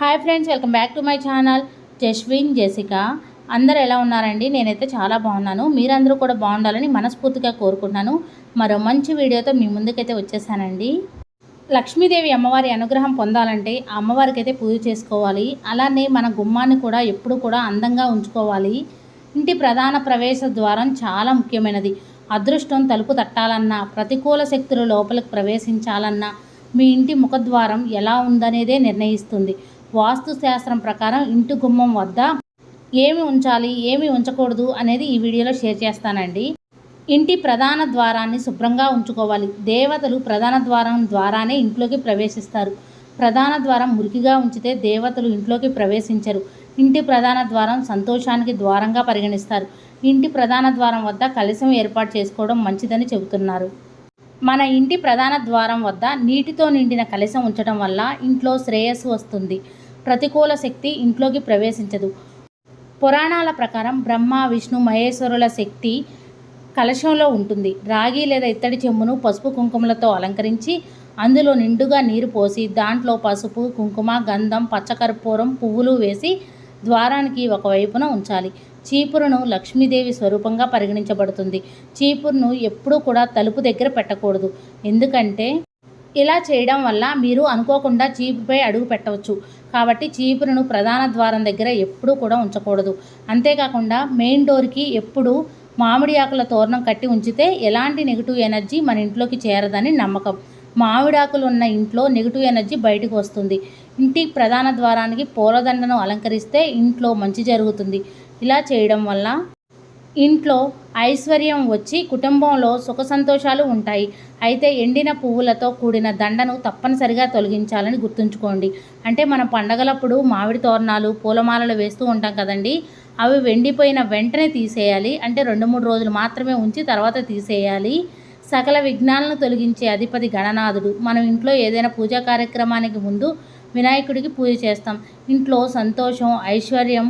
Hi friends welcome back to my channel. Jaswin Jessica అందరు ఎలా ఉన్నారండి? నేనైతే చాలా బాగున్నాను. మీరందరూ కూడా బాగుండాలని మనస్ఫూర్తిగా కోరుకుంటున్నాను. మరో మంచి వీడియోతో మీ ముందుకైతే వచ్చేసానండి. లక్ష్మీదేవి అమ్మవారి అనుగ్రహం పొందాలంటే ఆ అమ్మవారికి అయితే పూజ చేసుకోవాలి. అలానే మన గుమ్మాన్ని కూడా ఎప్పుడు కూడా అందంగా ఉంచుకోవాలి. ఇంటి ప్రధాన ప్రవేశ ద్వారం చాలా ముఖ్యమైనది. అదృష్టం తలుపు తట్టాలన్నా ప్రతికూల శక్తులు లోపలికి ప్రవేశించాలన్నా మీ ఇంటి ముఖద్వారం ఎలా ఉందనేదే నిర్ణయిస్తుంది. వాస్తుశాస్త్రం ప్రకారం ఇంటి గుమ్మం వద్ద ఏమి ఉంచాలి ఏమి ఉంచకూడదు అనేది ఈ వీడియోలో షేర్ చేస్తానండి. ఇంటి ప్రధాన ద్వారాన్ని శుభ్రంగా ఉంచుకోవాలి. దేవతలు ప్రధాన ద్వారం ద్వారానే ఇంట్లోకి ప్రవేశిస్తారు. ప్రధాన ద్వారం మురికిగా ఉంచితే దేవతలు ఇంట్లోకి ప్రవేశించరు. ఇంటి ప్రధాన ద్వారం సంతోషానికి ద్వారంగా పరిగణిస్తారు. ఇంటి ప్రధాన ద్వారం వద్ద కలశం ఏర్పాటు చేసుకోవడం మంచిదని చెబుతున్నారు. మన ఇంటి ప్రధాన ద్వారం వద్ద నీటితో నిండిన కలశం ఉంచడం వల్ల ఇంట్లో శ్రేయస్సు వస్తుంది. ప్రతికూల శక్తి ఇంట్లోకి ప్రవేశించదు. పురాణాల ప్రకారం బ్రహ్మ విష్ణు మహేశ్వరుల శక్తి కలశంలో ఉంటుంది. రాగి లేదా ఇత్తడి చెంబును పసుపు కుంకుమలతో అలంకరించి అందులో నిండుగా నీరు పోసి దాంట్లో పసుపు కుంకుమ గంధం పచ్చకర్పూరం పువ్వులు వేసి ద్వారానికి ఒకవైపున ఉంచాలి. చీపురును లక్ష్మీదేవి స్వరూపంగా పరిగణించబడుతుంది. చీపురును ఎప్పుడూ కూడా తలుపు దగ్గర పెట్టకూడదు. ఎందుకంటే ఇలా చేయడం వల్ల మీరు అనుకోకుండా చీపుపై అడుగు పెట్టవచ్చు. కాబట్టి చీపురును ప్రధాన ద్వారం దగ్గర ఎప్పుడూ కూడా ఉంచకూడదు. అంతేకాకుండా మెయిన్ డోర్కి ఎప్పుడు మామిడి ఆకుల తోరణం కట్టి ఉంచితే ఎలాంటి నెగిటివ్ ఎనర్జీ మన ఇంట్లోకి చేరదని నమ్మకం. మామిడాకులు ఉన్న ఇంట్లో నెగిటివ్ ఎనర్జీ బయటకు వస్తుంది. ఇంటి ప్రధాన ద్వారానికి పూలదండను అలంకరిస్తే ఇంట్లో మంచి జరుగుతుంది. ఇలా చేయడం వల్ల ఇంట్లో ఐశ్వర్యం వచ్చి కుటుంబంలో సుఖ సంతోషాలు ఉంటాయి. అయితే ఎండిన పువ్వులతో కూడిన దండను తప్పనిసరిగా తొలగించాలని గుర్తుంచుకోండి. అంటే మనం పండగలప్పుడు మామిడి తోరణాలు పూలమాలలు వేస్తూ ఉంటాం కదండి. అవి వెండిపోయిన వెంటనే తీసేయాలి. అంటే రెండు మూడు రోజులు మాత్రమే ఉంచి తర్వాత తీసేయాలి. సకల విఘ్నాలను తొలగించే అధిపతి గణనాథుడు. మనం ఇంట్లో ఏదైనా పూజా కార్యక్రమానికి ముందు వినాయకుడికి పూజ చేస్తాం. ఇంట్లో సంతోషం ఐశ్వర్యం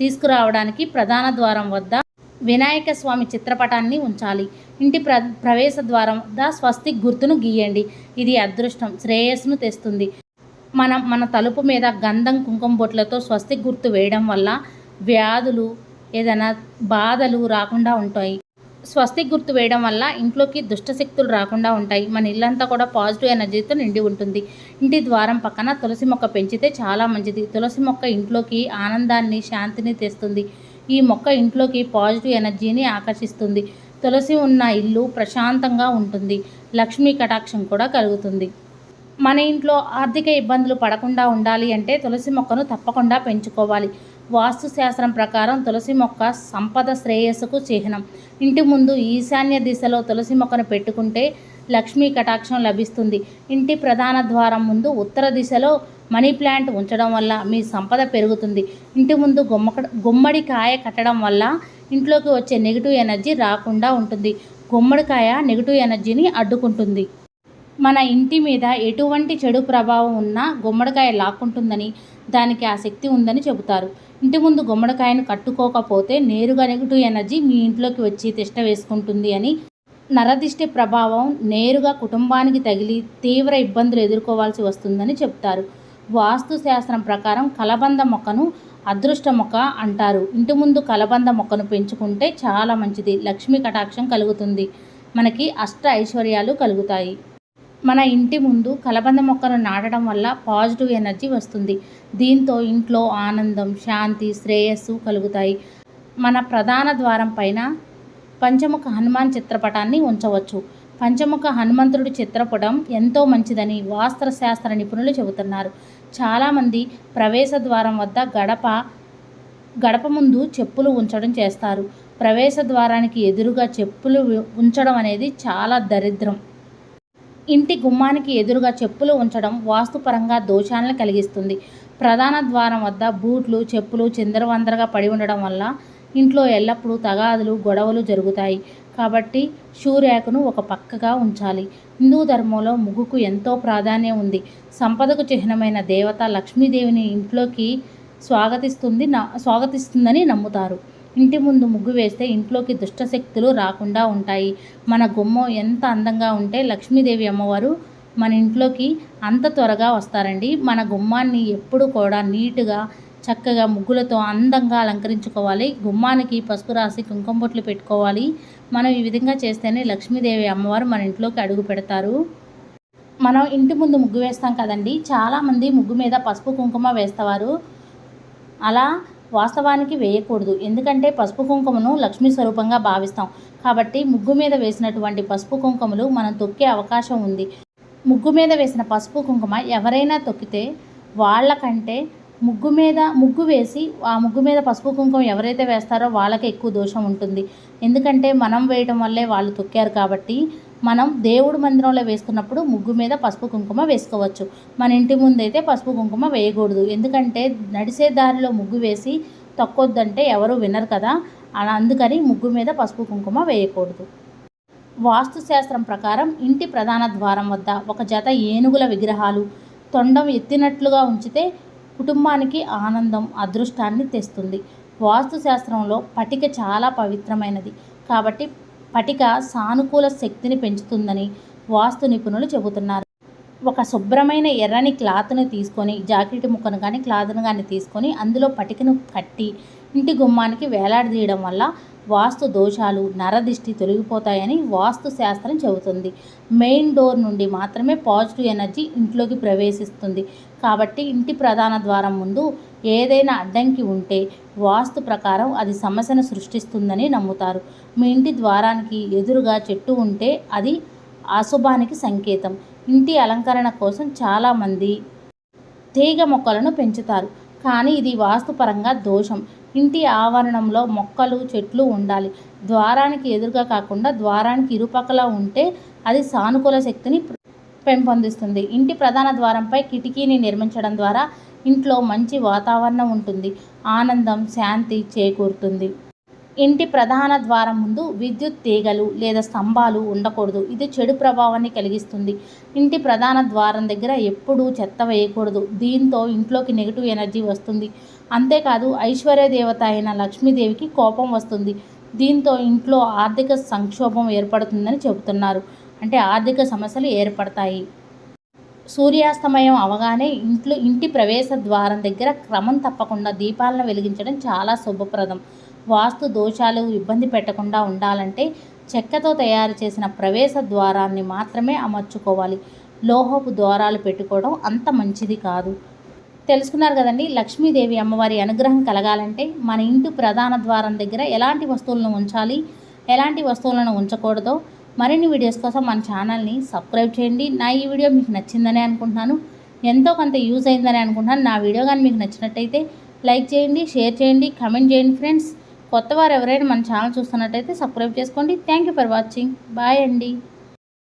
తీసుకురావడానికి ప్రధాన ద్వారం వద్ద వినాయక స్వామి చిత్రపటాన్ని ఉంచాలి. ఇంటి ప్ర ప్రవేశ ద్వారం ద స్వస్తిక్ గుర్తును గీయండి. ఇది అదృష్టం శ్రేయస్సును తెస్తుంది. మనం మన తలుపు మీద గంధం కుంకుమ బొట్లతో స్వస్తిక్ గుర్తు వేయడం వల్ల వ్యాధులు ఏదైనా బాధలు రాకుండా ఉంటాయి. స్వస్తిక్ గుర్తు వేయడం వల్ల ఇంట్లోకి దుష్టశక్తులు రాకుండా ఉంటాయి. మన ఇల్లంతా కూడా పాజిటివ్ ఎనర్జీతో నిండి ఉంటుంది. ఇంటి ద్వారం పక్కన తులసి మొక్క పెంచితే చాలా మంచిది. తులసి మొక్క ఇంట్లోకి ఆనందాన్ని శాంతిని తెస్తుంది. ఈ మొక్క ఇంట్లోకి పాజిటివ్ ఎనర్జీని ఆకర్షిస్తుంది. తులసి ఉన్న ఇల్లు ప్రశాంతంగా ఉంటుంది. లక్ష్మీ కటాక్షం కూడా కలుగుతుంది. మన ఇంట్లో ఆర్థిక ఇబ్బందులు పడకుండా ఉండాలి అంటే తులసి మొక్కను తప్పకుండా పెంచుకోవాలి. వాస్తు శాస్త్రం ప్రకారం తులసి మొక్క సంపద శ్రేయస్సుకు చిహ్నం. ఇంటి ముందు ఈశాన్య దిశలో తులసి మొక్కను పెట్టుకుంటే లక్ష్మీ కటాక్షం లభిస్తుంది. ఇంటి ప్రధాన ద్వారం ముందు ఉత్తర దిశలో మనీ ప్లాంట్ ఉంచడం వల్ల మీ సంపద పెరుగుతుంది. ఇంటి ముందు గుమ్మక గుమ్మడికాయ కట్టడం వల్ల ఇంట్లోకి వచ్చే నెగిటివ్ ఎనర్జీ రాకుండా ఉంటుంది. గుమ్మడికాయ నెగిటివ్ ఎనర్జీని అడ్డుకుంటుంది. మన ఇంటి మీద ఎటువంటి చెడు ప్రభావం ఉన్నా గుమ్మడికాయ లాక్కుంటుందని దానికి ఆ శక్తి ఉందని చెబుతారు. ఇంటి ముందు గుమ్మడికాయను కట్టుకోకపోతే నేరుగా నెగిటివ్ ఎనర్జీ మీ ఇంట్లోకి వచ్చి తిష్ట వేసుకుంటుంది అని నరదిష్టి ప్రభావం నేరుగా కుటుంబానికి తగిలి తీవ్ర ఇబ్బందులు ఎదుర్కోవాల్సి వస్తుందని చెప్తారు వాస్తుశాస్త్రం ప్రకారం కలబంద మొక్కను అదృష్ట మొక్క అంటారు. ఇంటి ముందు కలబంద మొక్కను పెంచుకుంటే చాలా మంచిది. లక్ష్మీ కటాక్షం కలుగుతుంది. మనకి అష్ట ఐశ్వర్యాలు కలుగుతాయి. మన ఇంటి ముందు కలబంద మొక్కను నాటడం వల్ల పాజిటివ్ ఎనర్జీ వస్తుంది. దీంతో ఇంట్లో ఆనందం శాంతి శ్రేయస్సు కలుగుతాయి. మన ప్రధాన ద్వారం పైన పంచముఖ హనుమాన్ చిత్రపటాన్ని ఉంచవచ్చు. పంచముఖ హనుమంతుడు చిత్రపటం ఎంతో మంచిదని వాస్త్ర శాస్త్ర నిపుణులు చెబుతున్నారు. చాలామంది ప్రవేశ ద్వారం వద్ద గడప గడప ముందు చెప్పులు ఉంచడం చేస్తారు. ప్రవేశ ద్వారానికి ఎదురుగా చెప్పులు ఉంచడం అనేది చాలా దరిద్రం. ఇంటి గుమ్మానికి ఎదురుగా చెప్పులు ఉంచడం వాస్తుపరంగా దోషాలను కలిగిస్తుంది. ప్రధాన ద్వారం వద్ద బూట్లు చెప్పులు చిందరవందరగా పడి ఉండడం వల్ల ఇంట్లో ఎల్లప్పుడూ తగాదులు గొడవలు జరుగుతాయి. కాబట్టి షూరేఖను ఒక పక్కగా ఉంచాలి. హిందూ ధర్మంలో ముగ్గుకు ఎంతో ప్రాధాన్యం ఉంది. సంపదకు చిహ్నమైన దేవత లక్ష్మీదేవిని ఇంట్లోకి స్వాగతిస్తుంది స్వాగతిస్తుందని నమ్ముతారు. ఇంటి ముందు ముగ్గు వేస్తే ఇంట్లోకి దుష్టశక్తులు రాకుండా ఉంటాయి. మన గుమ్మం ఎంత అందంగా ఉంటే లక్ష్మీదేవి అమ్మవారు మన ఇంట్లోకి అంత త్వరగా వస్తారండి. మన గుమ్మాన్ని ఎప్పుడు కూడా నీట్గా చక్కగా ముగ్గులతో అందంగా అలంకరించుకోవాలి. గుమ్మానికి పసుపు రాసి కుంకుమ బొట్లు పెట్టుకోవాలి. మనం ఈ విధంగా చేస్తేనే లక్ష్మీదేవి అమ్మవారు మన ఇంట్లోకి అడుగు పెడతారు. మనం ఇంటి ముందు ముగ్గు వేస్తాం కదండి. చాలామంది ముగ్గు మీద పసుపు కుంకుమ వేస్తారు అలా వాస్తవానికి వేయకూడదు. ఎందుకంటే పసుపు కుంకుమను లక్ష్మీ స్వరూపంగా భావిస్తాం. కాబట్టి ముగ్గు మీద వేసినటువంటి పసుపు కుంకుమలు మనం తొక్కే అవకాశం ఉంది. ముగ్గు మీద వేసిన పసుపు కుంకుమ ఎవరైనా తొక్కితే వాళ్ళకంటే ముగ్గు మీద ముగ్గు వేసి ఆ ముగ్గు మీద పసుపు కుంకుమ ఎవరైతే వేస్తారో వాళ్ళకి ఎక్కువ దోషం ఉంటుంది. ఎందుకంటే మనం వేయటం వల్లే వాళ్ళు తొక్కారు కాబట్టి మనం దేవుడు మందిరంలో వేసుకున్నప్పుడు ముగ్గు మీద పసుపు కుంకుమ వేసుకోవచ్చు. మన ఇంటి ముందైతే పసుపు కుంకుమ వేయకూడదు. ఎందుకంటే నడిసే దారిలో ముగ్గు వేసి తొక్కొద్దంటే ఎవరు వినరు కదా. అలా అందుకని ముగ్గు మీద పసుపు కుంకుమ వేయకూడదు. వాస్తు శాస్త్రం ప్రకారం ఇంటి ప్రధాన ద్వారం వద్ద ఒక జత ఏనుగుల విగ్రహాలు తొండం ఎత్తినట్లుగా ఉంచితే కుటుంబానికి ఆనందం అదృష్టాన్ని తెస్తుంది. వాస్తు శాస్త్రంలో పటిక చాలా పవిత్రమైనది. కాబట్టి పటిక సానుకూల శక్తిని పెంచుతుందని వాస్తు నిపుణులు చెబుతున్నారు. ఒక శుభ్రమైన ఎర్రని క్లాత్ను తీసుకొని జాకెట్ ముక్కను కానీ క్లాత్ను కానీ తీసుకొని అందులో పటికను కట్టి ఇంటి గుమ్మానికి వేలాడదీయడం వల్ల వాస్తు దోషాలు నరదిష్టి తొలగిపోతాయని వాస్తు శాస్త్రం చెబుతుంది. మెయిన్ డోర్ నుండి మాత్రమే పాజిటివ్ ఎనర్జీ ఇంట్లోకి ప్రవేశిస్తుంది. కాబట్టి ఇంటి ప్రధాన ద్వారం ముందు ఏదైనా అడ్డంకి ఉంటే వాస్తు ప్రకారం అది సమస్యను సృష్టిస్తుందని నమ్ముతారు. మీ ఇంటి ద్వారానికి ఎదురుగా చెట్టు ఉంటే అది అశుభానికి సంకేతం. ఇంటి అలంకరణ కోసం చాలామంది తీగ మొక్కలను పెంచుతారు. కానీ ఇది వాస్తుపరంగా దోషం. ఇంటి ఆవరణంలో మొక్కలు చెట్లు ఉండాలి. ద్వారానికి ఎదురుగా కాకుండా ద్వారానికి ఇరుపక్కల ఉంటే అది సానుకూల శక్తిని పెంపొందిస్తుంది. ఇంటి ప్రధాన ద్వారంపై కిటికీని నిర్మించడం ద్వారా ఇంట్లో మంచి వాతావరణం ఉంటుంది. ఆనందం శాంతి చేకూరుతుంది. ఇంటి ప్రధాన ద్వారం ముందు విద్యుత్ తీగలు లేదా స్తంభాలు ఉండకూడదు. ఇది చెడు ప్రభావాన్ని కలిగిస్తుంది. ఇంటి ప్రధాన ద్వారం దగ్గర ఎప్పుడూ చెత్త వేయకూడదు. దీంతో ఇంట్లోకి నెగిటివ్ ఎనర్జీ వస్తుంది. అంతేకాదు ఐశ్వర్య దేవత అయిన లక్ష్మీదేవికి కోపం వస్తుంది. దీంతో ఇంట్లో ఆర్థిక సంక్షోభం ఏర్పడుతుందని చెబుతున్నారు. అంటే ఆర్థిక సమస్యలు ఏర్పడతాయి. సూర్యాస్తమయం అవగానే ఇంట్లో ఇంటి ప్రవేశ ద్వారం దగ్గర క్రమం తప్పకుండా దీపాలను వెలిగించడం చాలా శుభప్రదం. వాస్తు దోషాలు ఇబ్బంది పెట్టకుండా ఉండాలంటే చెక్కతో తయారు చేసిన ప్రవేశ ద్వారాన్ని మాత్రమే అమర్చుకోవాలి. లోహపు ద్వారాలు పెట్టుకోవడం అంత మంచిది కాదు. తెలుసుకున్నారు కదండి లక్ష్మీదేవి అమ్మవారి అనుగ్రహం కలగాలంటే మన ఇంటి ప్రధాన ద్వారం దగ్గర ఎలాంటి వస్తువులను ఉంచాలి ఎలాంటి వస్తువులను ఉంచకూడదో మరిన్ని వీడియోస్ కోసం మన ఛానల్ని సబ్స్క్రైబ్ చేయండి. నా ఈ వీడియో మీకు నచ్చిందని అనుకుంటున్నాను. ఎంతో కొంత యూజ్ అయిందని అనుకుంటున్నాను. నా వీడియో కానీ మీకు నచ్చినట్టయితే లైక్ చేయండి షేర్ చేయండి కమెంట్ చేయండి ఫ్రెండ్స్. కొత్తవారు ఎవరైనా మన ఛానల్ చూస్తున్నట్టయితే సబ్స్క్రైబ్ చేసుకోండి. Thank you for watching bye అండి.